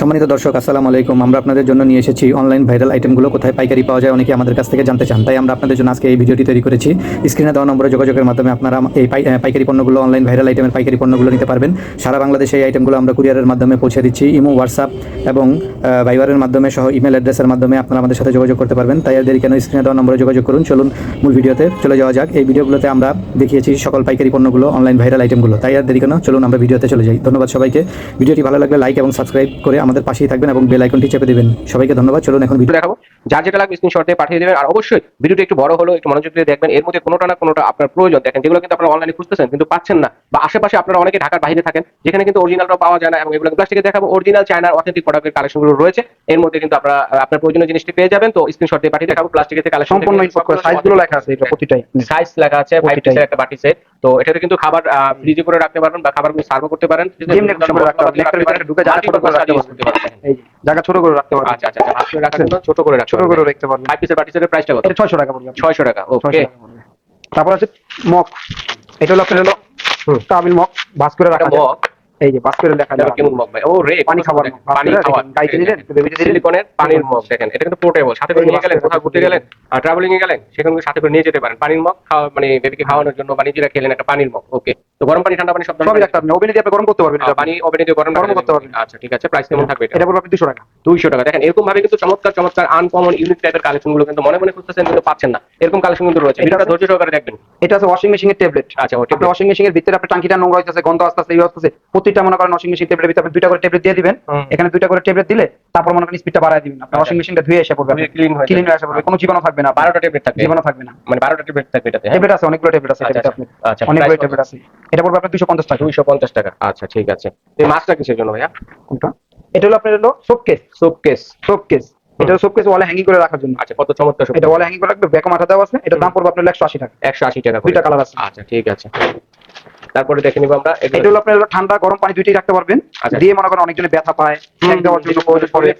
সম্মানিত দর্শক, আসসালামু আলাইকুম। আমরা আপনাদের জন্য নিয়ে এসেছি অনলাইন ভাইরাল আইটেমগুলো কোথায় পাইকারি পাওয়া যায় অনেকে আমাদের কাছ থেকে জানতে চান, তাই আমরা আপনাদের জন্য আজকে এই ভিডিওটি তৈরি করেছি। স্ক্রিনে দেওয়া নম্বরে যোগাযোগের মাধ্যমে আপনারা এই পাইকারি পণ্যগুলো অনলাইন ভাইরাল আইটেমের পাইকারি পণ্যগুলো নিতে পারবেন। সারা বাংলাদেশে এই আইটেমগুলো আমরা কুরিয়ারের মাধ্যমে পৌঁছে দিচ্ছি ইমো হোয়াটসঅ্যাপ এবং ভাইবারের মাধ্যমে সহ ইমেল অ্যাড্রেসের মাধ্যমে আপনারা আমাদের সাথে যোগাযোগ করতে পারবেন। তাই আর দেরি কেন স্ক্রিনে দেওয়া নম্বরে যোগাযোগ করুন। চলুন মূল ভিডিওতে চলে যাওয়া যাক। এই ভিডিওগুলোতে আমরা দেখিয়েছি সকল পাইকারি পণ্যগুলো অনলাইন ভাইরাল আইটেমগুলো তাই আর দেরি কেন, চলুন আমরা ভিডিওতে চলে যাই। ধন্যবাদ সবাইকে। ভিডিওটি ভালো লাগলে লাইক এবং সাবস্ক্রাইব করে আমাদের পাশেই থাকবেন এবং বেল আইকনটি চেপে দেবেন। সবাইকে ধন্যবাদ। চলুন এখন ভিডিও দেখাবো। যার যেটা লাগবে স্ক্রিনশট দিয়ে পাঠিয়ে দেবেন। আর অবশ্যই ভিডিওটা একটু বড় হলো একটু মনোযোগ দিয়ে দেখবেন। এর মধ্যে কোনোটা না কোনোটা আপনার প্রয়োজন। দেখেন যেগুলো কিন্তু আপনারা অনলাইনে খুঁজতেছেন কিন্তু পাচ্ছেন না। বা আশেপাশে আপনারা অনেকে ঢাকার বাইরে থাকেন যেখানে কিন্তু অরিজিনালটা পাওয়া যায় না এবং এগুলো প্লাস্টিকে দেখাবো। অরিজিনাল চায়নার অথেন্টিক প্রোডাক্টের কালেকশনগুলো রয়েছে। এর মধ্যে কিন্তু আপনারা আপনার প্রয়োজনীয় জিনিসটি পেয়ে যাবেন। তো স্ক্রিনশট দিয়ে পাঠিয়ে দেখাবো। প্লাস্টিকের কালেকশন সম্পূর্ণ সাইজগুলো লেখা আছে এটা প্রতিটাই। সাইজ লেখা আছে ফাইভ প্রতিটাই। পিসের একটা বাটি সেট তো এটাতে কিন্তু খাবার ফ্রিজে করে রাখতে পারবেন বা খাবারগুলো সার্ভ করতে পারেন। ঢুকে জায়গা ছোট করে রাখতে পারবেন। করতে পারবেন জায়গা ছোট করে রাখতে পারবেন। আচ্ছা আচ্ছা আচ্ছা ভাগ করে রাখার জন্য ছোট করে রাখতে ছোট করে রাখতে পারবেন। ফাইভ পিসের সেটের প্রাইসটা কত? এটা ছয়শো টাকা পড়বে আপনার। ছয়শো টাকা ওকে তারপর আছে মগ। এটা হলো আপনার হলো তামিল মগ। বাস করে রাখা। মগ। এই যে বাস করে লেখা এটা যায় কেমন মগ ভাই? ও রে পানি খাবার পানি রাখেন। গাইতে দিলেন, বেবিতে দিলেন। সিলিকনের পানির মগ দেখেন এটা কিন্তু পোর্টেবল। সাথে করে নিয়ে গেলেন কোথাও ঘুরতে গেলেন ট্রাভেলিং এ গেলেন সেখানে সাথে করে নিয়ে যেতে পারেন। পানির মগ খাওয়া মানে বেবিকে খাওয়ানোর জন্য বা নিজেরা খেলেন একটা পানির মগ ওকে তো গরম পানি ঠান্ডা পানি সব সবই রাখতে পারবেন ওভেনে দিয়ে আপনি গরম করতে পারবেন পানি ওভেনে দিয়ে গরম গরম করতে পারবেন। আচ্ছা ঠিক আছে প্রাইস কেমন থাকবে এটা? পড়বে আপনি দুশো টাকা। দুইশো টাকা। দেখেন এরকম ভাবে কিন্তু চমৎকার চমৎকার আনকমন ইউনিক টাইপের কালেকশনগুলো কিন্তু মনে মনে খুঁজতেছেন কিন্তু পাচ্ছেন না। এরকম কালেকশন কিন্তু রয়েছে। এটা ধৈর্য সহকারে দেখবেন। এটা আছে ওয়াশিং মেশিনের ট্যাবলেট আচ্ছা ও ঠিক আপনার ওয়াশিং মেশিনের ভিতরে আপনার টাঙ্কিটা নোংরা হইতেছে গন্ধ আসতেছে এই আসতেছে প্রতিটা মনে করেন ওয়াশিং মেশিন ট্যাবলেট ভিতরে আপনি দুইটা করে ট্যাবলেট দিয়ে দিবেন এখানে দুইটা করে ট্যাবলেট দিলে তারপর মনে করেন স্পিডটা বাড়ায় দিবেন। আপনার আচ্ছা। ওয়াশিং মেশিনটা ধুয়ে এসে পড়বে হয়ে ক্লিন। হয়ে পড়বে কোনো জীবাণু থাকবে না আপনার। বারোটা ট্যাবলেট থাকবে জীবাণু থাকবে না। মানে বারোটা ট্যাবলেট থাকবে এটাতে ট্যাবলেট আছে অনেকগুলো ট্যাবলেট আছে আচ্ছা, এটাতে আপনি আচ্ছা, অনেকগুলো? ট্যাবলেট আছে। এটা পড়বে আপনার দুশো পঞ্চাশ টাকা। দুইশো পঞ্চাশ টাকা। আচ্ছা ঠিক আছে। এই মাছটা কিসের জন্য ভাইয়া? কোনটা? এটা হলো আপনার হলো soap case soap case case এটা সোপ কেস ওয়ালে হ্যাঙ্গিং করে রাখার জন্য। আচ্ছা কত চমৎকার এটা ওয়ালে হ্যাঙ্গিং করে রাখবে ব্যাকও মাথা দেওয়া আছে এটা দাম পড়বে আপনার একশো আশি টাকা। একশো আশি টাকা দুইটা কালার আছে। আচ্ছা ঠিক আছে। তারপরে দেখে নিবো আমরা এটা হলো আপনারা ঠান্ডা গরম পানি দুইটাই রাখতে পারবেন আচ্ছা। দিয়ে মনে করেন অনেকজনে ব্যথা পায় সেক দেওয়ার জন্য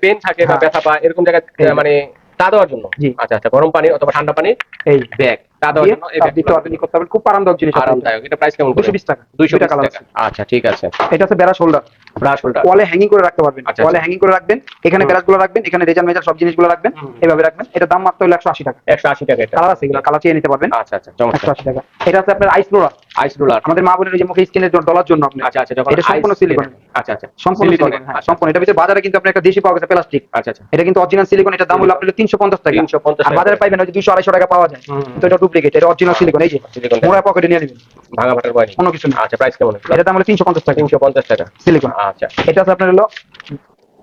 পেন থাকে বা হ্যাঁ। ব্যথা পায় এরকম জায়গায় মানে তা দেওয়ার জন্য। আচ্ছা আচ্ছা গরম পানি অথবা ঠান্ডা পানি এই ব্যাগ তা দেওয়ার জন্য এই তাপ bag দিতে গুলো। পারবেন ই করতে পারবেন খুব আরামদায়ক জিনিস আরামদায়ক এটা প্রাইস কেমন দুশো বিশ টাকা দুইশো দুইটা কালার টাকা আচ্ছা ঠিক আছে। এটা আছে বেড়া শোল্ডার ব্রাশ হোল্ডার ওয়ালে হ্যাঙ্গিং করে রাখতে পারবেন। আচ্ছা, ওয়ালে আচ্ছা। হ্যাঙ্গিং করে রাখবেন এখানে হুম। রাখবেন এখানে রেজাল মেজাল সব জিনিসগুলো রাখবেন এভাবে রাখবেন। এটা দাম মাত্র হলো একশো আশি টাকা। একশো আশি টাকা এটা। কালার আছে এগুলো কালার চেয়ে নিতে পারবেন। আচ্ছা আচ্ছা চমৎকার। আশি টাকা। এটা আছে আপনার আইস রোলার আইস রোলার আমাদের মা বোনের ওই যে মুখে স্কিনের ডলার জন্য আপনি আচ্ছা আচ্ছা এটা সম্পূর্ণ সিলিকন আচ্ছা আচ্ছা সম্পূর্ণ সিলিকন হ্যাঁ আচ্ছা, সম্পূর্ণ। এটা ভিতরে বাজারে কিন্তু আপনার একটা দেশি পাওয়া গেছে প্লাস্টিক আচ্ছা আচ্ছা। এটা কিন্তু অরিজিনাল সিলিকন এটার দাম হলো আপনার তিনশো পঞ্চাশ টাকা। 350 আর টাকা। বাজারে পাইবেন ওই যে দুশো আড়াইশো টাকা পাওয়া যায়। তো এটা ডুপ্লিকেট এটা অরিজিনাল সিলিকন এই যে। Silicone। মোড়া পকেটে নিয়ে নেবেন। ভাঙা ফাটার কিছু না। আচ্ছা প্রাইস কেমন? এটার দাম হলো তিনশো পঞ্চাশ টাকা। তিনশো পঞ্চাশ টাকা। সিলিকন আচ্ছা। এটা আছে আপনার হলো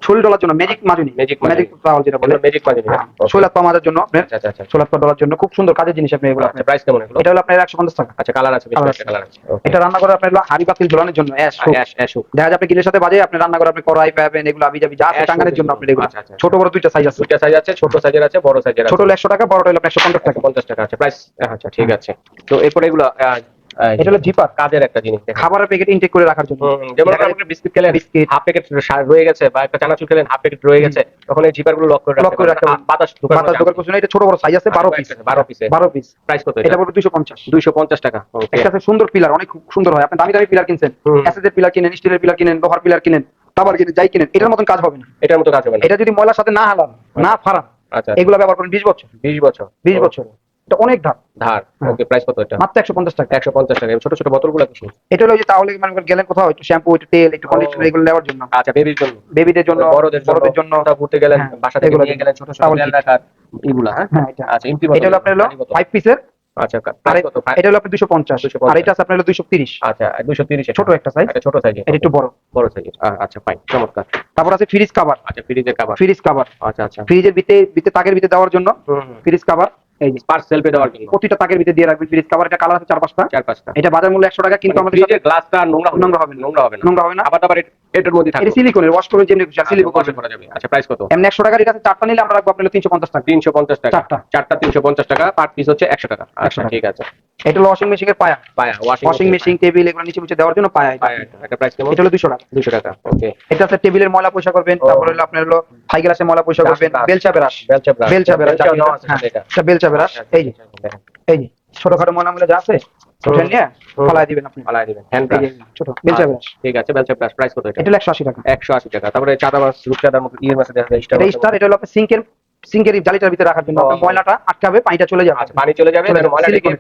শরীর ডলার জন্য ম্যাজিক মাজুনি। মাজুনি। ম্যাজিক পাওয়ার যেটা বলে। ম্যাজিক শৈলাত পা মাজার জন্য আচ্ছা আচ্ছা আচ্ছা। পা ডলার জন্য খুব সুন্দর কাজের জিনিস আপনি এগুলো আচ্ছা প্রাইস কেমন এগুলো? এটা হলো আপনার একশো পঞ্চাশ টাকা। আচ্ছা কালার আছে বেশ কালার আছে। এটা রান্না করে আপনার হাড়ি পাতিল ঝোলানোর জন্য অ্যাশ অ্যাশ অ্যাশ দেখা যায় আপনি গিলের সাথে বাজে আপনি রান্না করে আপনি কড়াই পাবেন এগুলো আবি যাবি যা আছে টাঙ্গানের জন্য আপনি এগুলো। আচ্ছা, আচ্ছা। ছোট বড় দুইটা সাইজ আছে। দুইটা সাইজ আছে ছোট সাইজের আছে বড় সাইজের আছে ছোট হলো একশো টাকা বড়টা হলো একশো পঞ্চাশ টাকা। পঞ্চাশ টাকা আছে প্রাইস আচ্ছা ঠিক আছে। তো এরপরে এগুলো এটা হলো জিপার। কাজের একটা জিনিস খাবারের প্যাকেট ইনটেক করে রাখার জন্য। যেমন আপনি বিস্কিট খেলেন বিস্কিট। হাফ প্যাকেট রয়ে গেছে বা একটা চানাচুর খেলেন হাফ প্যাকেট রয়ে গেছে তখন এই জিপারগুলো লক করে লক করে রাখতে। বাতাস ঢোকার বাতাস দোকান কিছু না এটা ছোট বড় সাইজ আছে বারো পিস বারো পিসে বারো পিস প্রাইস কত এটা? এটা পড়বে দুইশো পঞ্চাশ। দুইশো পঞ্চাশ টাকা একটা আছে সুন্দর পিলার অনেক সুন্দর হয়। আপনি দামি দামি পিলার কিনছেন হুম। পিলার কিনেন স্টিলের পিলার কিনেন লোহার পিলার কিনেন টাবার কিনেন যাই কিনেন এটার মতন কাজ হবে না। এটার মতো কাজ হবে না। এটা যদি ময়লার সাথে না হালান না ফারান আচ্ছা এগুলো ব্যবহার করেন বিশ বছর। বিশ বছর। বিশ বছর। এটা অনেক ধাপ ধার হ্যাঁ। ওকে প্রাইস কত এটা? মাত্র একশো পঞ্চাশ টাকা। একশো পঞ্চাশ টাকা। ছোট ছোট বোতলগুলো এটা হলো যে তাহলে মানে গেলেন কোথাও? একটু শ্যাম্পু একটু তেল একটু কন্ডিশনার এগুলো নেওয়ার জন্য। আচ্ছা বেবির জন্য। বেবিদের জন্য বড়দের জন্য বড়দের জন্য। কোথাও ঘুরতে গেলেন হ্যাঁ, বাসা থেকে নিয়ে গেলেন ছোট ছোট তেল রাখার এগুলা হ্যাঁ? হ্যাঁ এটা। আচ্ছা এমটি এটা হলো আপনার হলো ফাইভ পিসের আচ্ছা কত? এটা হলো আপনার দুশো পঞ্চাশ। আর এটা আপনার হলো দুশো তিরিশ। আচ্ছা দুশো তিরিশ ছোট একটা সাইজ ছোট সাইজ এটা একটু বড়। বড় সাইজের আচ্ছা ফাইন চমৎকার। তারপর আছে ফ্রিজ কাভার আচ্ছা ফ্রিজের কাবার ফ্রিজ কাভার আচ্ছা আচ্ছা। ফ্রিজের ভিতরে ভিতরে তাকের ভিতরে দেওয়ার জন্য। ফ্রিজ কাভার এই যে পার্স সেলফে দেওয়ার জন্য। প্রতিটা তাকের ভিতরে দিয়ে রাখবেন ফ্রিজ কাভার এটা কালার আছে চার পাঁচটা? চার পাঁচটা। এটা বাজার মূল্য একশো টাকা কিন্তু আমাদের সাথে গ্লাসটা নোংরা নোংরা হবে না। নোংরা হবে না। নোংরা হবে না। আবার আবার এটার মধ্যে থাকবে। এটা সিলিকনের ওয়াশ যেমনি সিলিকন করা যাবে। আচ্ছা প্রাইস কত? এমনি একশো টাকার এটা চারটা নিলে আমরা রাখব আপনার তিনশো পঞ্চাশ টাকা। তিনশো পঞ্চাশ টাকা। চারটা। চারটা তিনশো পঞ্চাশ টাকা পার পিস হচ্ছে একশো টাকা। আচ্ছা ঠিক আছে। এটা হলো ওয়াশিং মেশিনের পায়া। পায়া ওয়াশিং মেশিন টেবিল এগুলো নিচে মুছে দেওয়ার জন্য পায়া এটা। প্রাইস কেমন? এটা হলো দুশো টাকা। দুশো টাকা ওকে এটা আছে টেবিলের ময়লা পয়সা করবেন। তারপর হলো আপনার হলো হাই গ্লাসে ময়লা পয়সা করবেন। বেলচা বেরাস বেলচা বেরাস বেলচা হ্যাঁ এটা বেরাস এই যে এই যে ছোটখাটো ময়লা ময়লা যা আছে ওটা নিয়ে হুম। দিবেন আপনি। পালাই দিবেন। হ্যান্ড এই ছোট বেলচা ব্রাশ ঠিক আছে বেলচা ব্রাশ প্রাইস কত এটা? এটা হলো একশো আশি টাকা। একশো আশি টাকা। তারপরে চাঁদা রূপচাঁদার মতো ইয়ের দেখা যায়। এটা স্টার এটা হলো আপনার সিঙ্কের সিঙ্কের জালিটার ভিতরে রাখার জন্য ময়লাটা আটকাবে পানিটা চলে যাবে। আচ্ছা পানি চলে যাবে।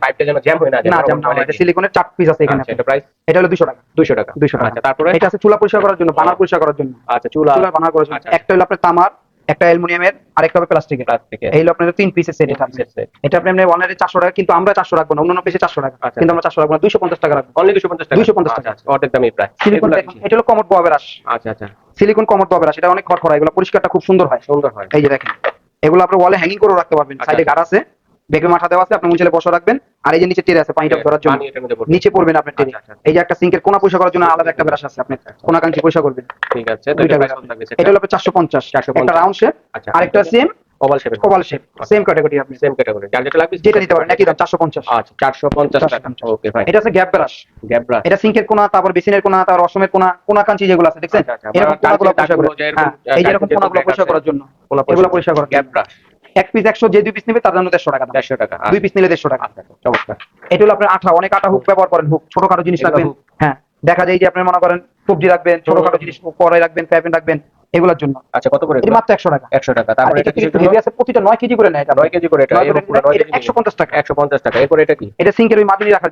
পাইপটা যেন জ্যাম হয়ে না যায়? না এটা সিলিকনের চার পিস আছে এখানে। আচ্ছা এটা প্রাইস এটা হলো দুশো টাকা। দুশো টাকা। দুশো টাকা। আচ্ছা তারপরে? এটা আছে চুলা পরিষ্কার করার জন্য বানার পরিষ্কার করার জন্য। আচ্ছা চুলা। চুলা বানার করার জন্য। একটা হলো আপনার তামার একটা অ্যালুমিনিয়ামের আর একটা হবে প্লাস্টিকের। প্লাস্টিকের। এই হলো আপনার তিন পিসের সেট এটা। এটা আপনি এমনি অনলাইনে চারশো টাকা কিন্তু আমরা চারশো রাখব না অন্যান্য পিসে চারশো টাকা। কিন্তু আমরা চারশো রাখব না দুশো পঞ্চাশ টাকা রাখব। অনলি দুশো পঞ্চাশ টাকা। 250 টাকা। অর্ধেক দামই প্রায়। সিলিকন এটা হলো কমর বোয়া ব্রাশ আচ্ছা আচ্ছা। সিলিকন কমর বোয়া ব্রাশ এটা অনেক খড়খড়া এগুলো পরিষ্কারটা খুব সুন্দর হয়। সুন্দর হয়। এই যে দেখেন। এগুলো আপনার ওয়ালে হ্যাঙ্গিং করে রাখতে পারবেন। আচ্ছা, সাইডে আচ্ছা। গাড় আছে বেগে মাথা দেওয়া আছে আপনি মুঞ্চলে বসা রাখবেন। আর এই যে নিচে টেরে আছে পানিটা ধরার জন্য। নিচে পড়বেন আপনার টেরে আচ্ছা, আচ্ছা। এই যে একটা সিঙ্কের কোনা পয়সা করার জন্য আলাদা একটা ব্রাশ আছে আপনি কোনা পয়সা করবেন। ঠিক আছে এটা হলো আপনার চারশো পঞ্চাশ। 450 একটা রাউন্ড শেপ আচ্ছা। আরেকটা সেম ওভাল শেপের ওভাল শেপ সেম ক্যাটাগরি আপনি। সেম ক্যাটাগরি যার যেটা লাগবে যেটা নিতে পারেন একই দাম চারশো পঞ্চাশ। আচ্ছা চারশো পঞ্চাশ টাকা। ওকে ফাইন এটা আছে গ্যাপ ব্রাশ গ্যাপ ব্রাশ এটা সিঙ্কের কোনা তারপর বেসিনের কোনা তারপর অসমের কোনা কোনা কাঞ্চি যেগুলো আছে দেখছেন? আচ্ছা, আচ্ছা। এরকম কোনাগুলো পরিষ্কার হ্যাঁ, এই যেরকম কোনাগুলো পরিষ্কার করার জন্য। কোনা এগুলো পরিষ্কার। করার গ্যাপ ব্রাশ এক পিস একশো যে দুই পিস নেবে তার জন্য দেড়শো টাকা দেড়শো টাকা দুই পিস নিলে দেড়শো টাকা। আচ্ছা আচ্ছা, চমৎকার। এটা হলো আপনার আঠা। অনেক আঠা হুক ব্যবহার করেন হুক ছোটখাটো জিনিস রাখবেন হ্যাঁ দেখা যায় যে আপনি মনে করেন সবজি রাখবেন ছোটখাটো জিনিস কড়াই রাখবেন প্যাপেন রাখবেন। এগুলোর জন্য। আচ্ছা কত করে মাত্র একশো টাকা। একশো টাকা। তারপরে এটা কিন্তু হেভি আছে প্রতিটা নয় কেজি করে নেয় এটা। নয় কেজি করে এটা এরকম পুরো নয় এটা কেজি। 150 টাকা। একশো পঞ্চাশ টাকা এরপরে এটা কি? এটা সিঙ্কের ওই মাজুনি রাখার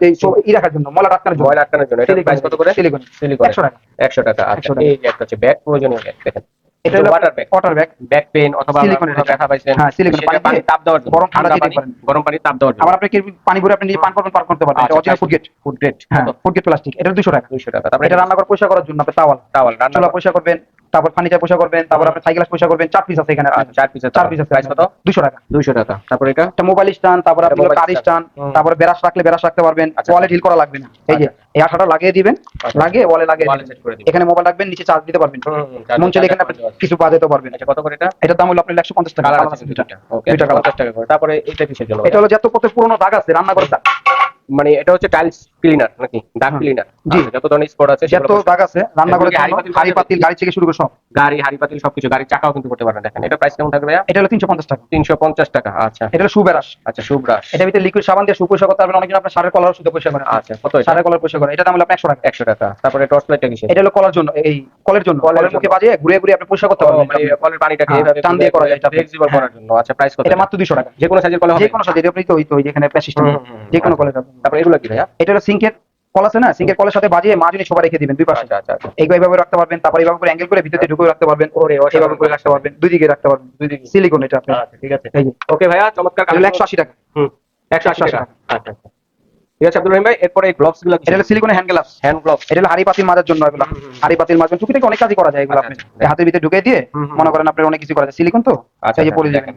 ই রাখার জন্য মলা রাখার জন্য। ময়লা আটকানোর জন্য। এটা প্রাইস কত করে? silicone। সিলিকন 100 টাকা। একশো টাকা আচ্ছা। এই যে একটা হচ্ছে ব্যাগ প্রয়োজনীয় ব্যাগ দেখেন। এটা হলো water bag water bag back pen অথবা আপনারা এটা। ব্যথা পাইছেন। হ্যাঁ, সেটা পানি পানি তাপ দেওয়ার জন্য। গরম ঠান্ডা পানি। গরম পানি তাপ দেওয়ার জন্য। আবার আপনি কি পানি ভরে আপনি নিজে পান করবেন পার করতে পারবেন। এটা original food grade food grade হ্যাঁ ফুড গেট প্লাস্টিক এটা দুশো টাকা। দুইশো টাকা। তারপরে এটা রান্না করে পয়সা করার জন্য আপনি তাওয়াল টাওয়াল রান্না পয়সা করবেন। তারপর ফার্নিচার পয়সা করবেন তারপর আপনি সাইকেল পয়সা করবেন চার পিস আছে এখানে আচ্ছা, চার পিসের চার পিস আছে প্রাইস কত দুশো টাকা। দুইশো টাকা। তারপর এটা? একটা মোবাইল স্ট্যান্ড তারপর এটা আপনি কার। স্ট্যান্ড। তারপরে বেরাস রাখলে বেরাস রাখতে পারবেন আচ্ছা। ওয়ালে ঢিল করা লাগবে না। এই যে আচ্ছা। এই আঠাটা লাগিয়ে দিবেন আচ্ছা। লাগিয়ে ওয়ালে লাগিয়ে এখানে মোবাইল রাখবেন নিচে চার্জ দিতে পারবেন। মন এখানে কিছু বাজাতে পারবেন। আচ্ছা কত করে এটা? এটার দাম হলো আপনার একশো পঞ্চাশ টাকা। কালার আছে ওকে টাকা। করে। তারপরে এটা কিসের জন্য? এটা হলো যত কত পুরোনো দাগ আছে রান্না করে দাগ। মানে এটা হচ্ছে টাইলস ক্লিনার নাকি? দাগ ক্লিনার জি। যত ধরনের স্পট আছে যত দাগ আছে রান্না করে হাঁড়ি পাতিল গাড়ি থেকে শুরু করে সব। গাড়ি হাড়ি পাতিল সবকিছু গাড়ির চাকাও কিন্তু করতে দেখেন এটা প্রাইস কেমন থাকবে এটা হলো তিনশো পঞ্চাশ টাকা। তিনশো পঞ্চাশ টাকা আচ্ছা। এটা হলো সুবেরাস আচ্ছা সুব্রাশ। এটা ভিতরে লিকুইড সাবান দিয়ে করতে পারবেন অনেকজন আপনার সারের কলার শুধু পয়সা করে। আচ্ছা কত সারের কলার পয়সা করে। এটা দাম হলো আপনার একশো টাকা। একশো টাকা। তারপরে টর্চ লাইটটা কিসের? এটা হলো কলার জন্য এই কলের জন্য। কলের মুখে। বাজিয়ে ঘুরে ঘুরে আপনি পয়সা করতে পারবেন। মানে কলের পানিটাকে হ্যাঁ, এইভাবে টান দিয়ে করা যায় এটা। ফ্লেক্সিবল। করার জন্য। আচ্ছা প্রাইস কত এটা মাত্র দুশো টাকা। যে কোনো সাইজের কলে হবে। যে কোনো সাথে আপনি তো ওই তো ওই যেখানে প্যাস সিস্টেম হুম, হুম, হুম। যে কোনো কলের তারপরে এগুলো কি ভাইয়া? এটা হলো সিঙ্কের কল আছে না? সিঙ্কের কলের সাথে বাজিয়ে মাজুনি সবাই রেখে দিবেন দুই পাশে। আচ্ছা আচ্ছা আচ্ছা। এইভাবে রাখতে পারবেন তারপর এইভাবে করে অ্যাঙ্গেল করে ভিতরে ঢুকে রাখতে পারবেন ওরে, এইভাবে করে রাখতে পারবেন দুই দিকে রাখতে পারবেন। দুই দিকে। সিলিকন এটা আপনি। ঠিক আছে। ওকে ভাইয়া চমৎকার একশো আশি টাকা। হুম একশো আশি 180 টাকা। আচ্ছা ঠিক আছে আব্দুল রহিম ভাই এরপরে এই গ্লোভসগুলো এটা হলো সিলিকনের হ্যান্ড গ্লাভস হ্যান্ড গ্লোভস এটা হলো হাড়ি পাতিল মাজার জন্য এগুলো। হুম, হুম, হুম। হাড়ি পাতিল মাজার টুকি থেকে অনেক কাজই করা যায় এগুলো আপনি। হাতের ভিতরে ঢুকে দিয়ে মনে করেন আপনার অনেক কিছু করা যায়। সিলিকন তো? আচ্ছা, এই যে আচ্ছা, পরে দেখেন।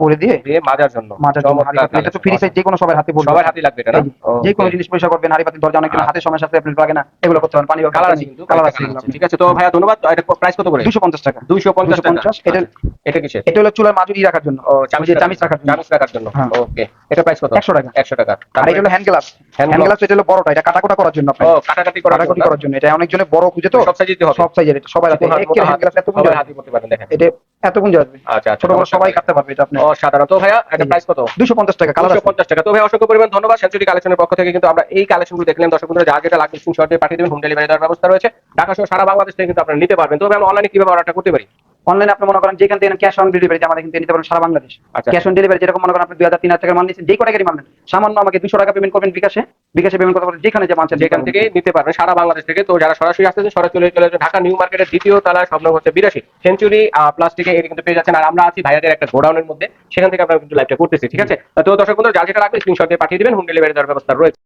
পরে দিয়ে দিয়ে মাজার জন্য। মাজার জন্য হাড়ি পাতিল এটা তো ফ্রি সাইজ যে কোনো সবার হাতে পড়বে সবার হাতে লাগবে এটা না? যে, কোনো জিনিস পয়সা করবেন হাড়ি পাতিল দরজা অনেক আচ্ছা। হাতে সমস্যা আছে আপনি লাগে না এগুলো করতে পারেন। পানি কালার আছে কিন্তু কালার আছে। ঠিক আছে তো ভাইয়া ধন্যবাদ। এটা প্রাইস কত করে? দুশো পঞ্চাশ টাকা। 250 টাকা। 250 এটা আচ্ছা, এটা কিসের? এটা হলো চুলার মাজুরি রাখার জন্য। ও যে চামিচ রাখার জন্য। চামিচ রাখার জন্য। হ্যাঁ। ওকে এটা প্রাইস কত? 100 টাকা। 100 টাকা। আর এটা হলো hand Hand hand glove? Gloves এটা হলো বড়টা এটা কাটাকুটা করার জন্য আপনার ও কাটাকাটি করার কাটাকুটি করার জন্য। এটা অনেকজনের বড় খুঁজে তো। সব সাইজে দিতে হবে। সব সাইজের। এটা সবাই হাত, একের হ্যান্ড গ্লাভস এত গুঞ্জা হাতে করতে পারেন দেখেন। এটা এত গুঞ্জা আসবে আচ্ছা আচ্ছা ছোট বড় সবাই কাটতে পারবে এটা আপনি ও সাধারণ তো ভাইয়া এটা প্রাইস কত? দুশো পঞ্চাশ টাকা কালার দুশো পঞ্চাশ টাকা। তো ভাই অসংখ্য পরিমাণ ধন্যবাদ। সেঞ্চুরি কালেকশনের পক্ষ থেকে কিন্তু আমরা এই কালেকশনগুলো দেখলাম। দর্শক বন্ধুরা যা যেটা লাগবে স্ক্রিনশট দিয়ে পাঠিয়ে দেবেন। হোম ডেলিভারি দেওয়ার ব্যবস্থা রয়েছে। ঢাকা সহ সারা বাংলাদেশ থেকে কিন্তু আপনারা নিতে পারবেন। তবে আমরা অনলাইনে কীভাবে অর্ডারটা করতে পারি? অনলাইনে আপনি মনে করেন যেখান থেকে ক্যাশ অন ডেলিভারি আমাদের কিন্তু নিতে পারেন সারা বাংলাদেশ। আচ্ছা। ক্যাশ অন ডেলিভারি যেরকম মনে করেন আপনি দুই হাজার তিন হাজার টাকার মাল নিচ্ছেন যে কটা মাল নেন। সামান্য আমাকে দুশো টাকা পেমেন্ট করবেন বিকাশে। বিকাশে পেমেন্ট করতে পারবেন যেখানে যে মানছেন যেখান থেকে নিতে পারবেন সারা বাংলাদেশ থেকে। তো যারা সরাসরি আসতেছেন সরাসরি চলে চলে ঢাকা নিউ মার্কেটের দ্বিতীয় তলায় স্বপ্ন হচ্ছে বিরাশি। সেঞ্চুরি প্লাস্টিকে এর কিন্তু পেয়ে যাচ্ছেন। আর আমরা আছি ভাইয়াদের একটা গোডাউনের মধ্যে। সেখান থেকে আমরা কিন্তু লাইভটা করতেছি ঠিক আছে? তো দর্শক বন্ধুরা যার যেটা লাগবে স্ক্রিনশট দিয়ে পাঠিয়ে দিবেন হোম ডেলিভারি দেওয়ার ব্যবস্থা রয়েছে।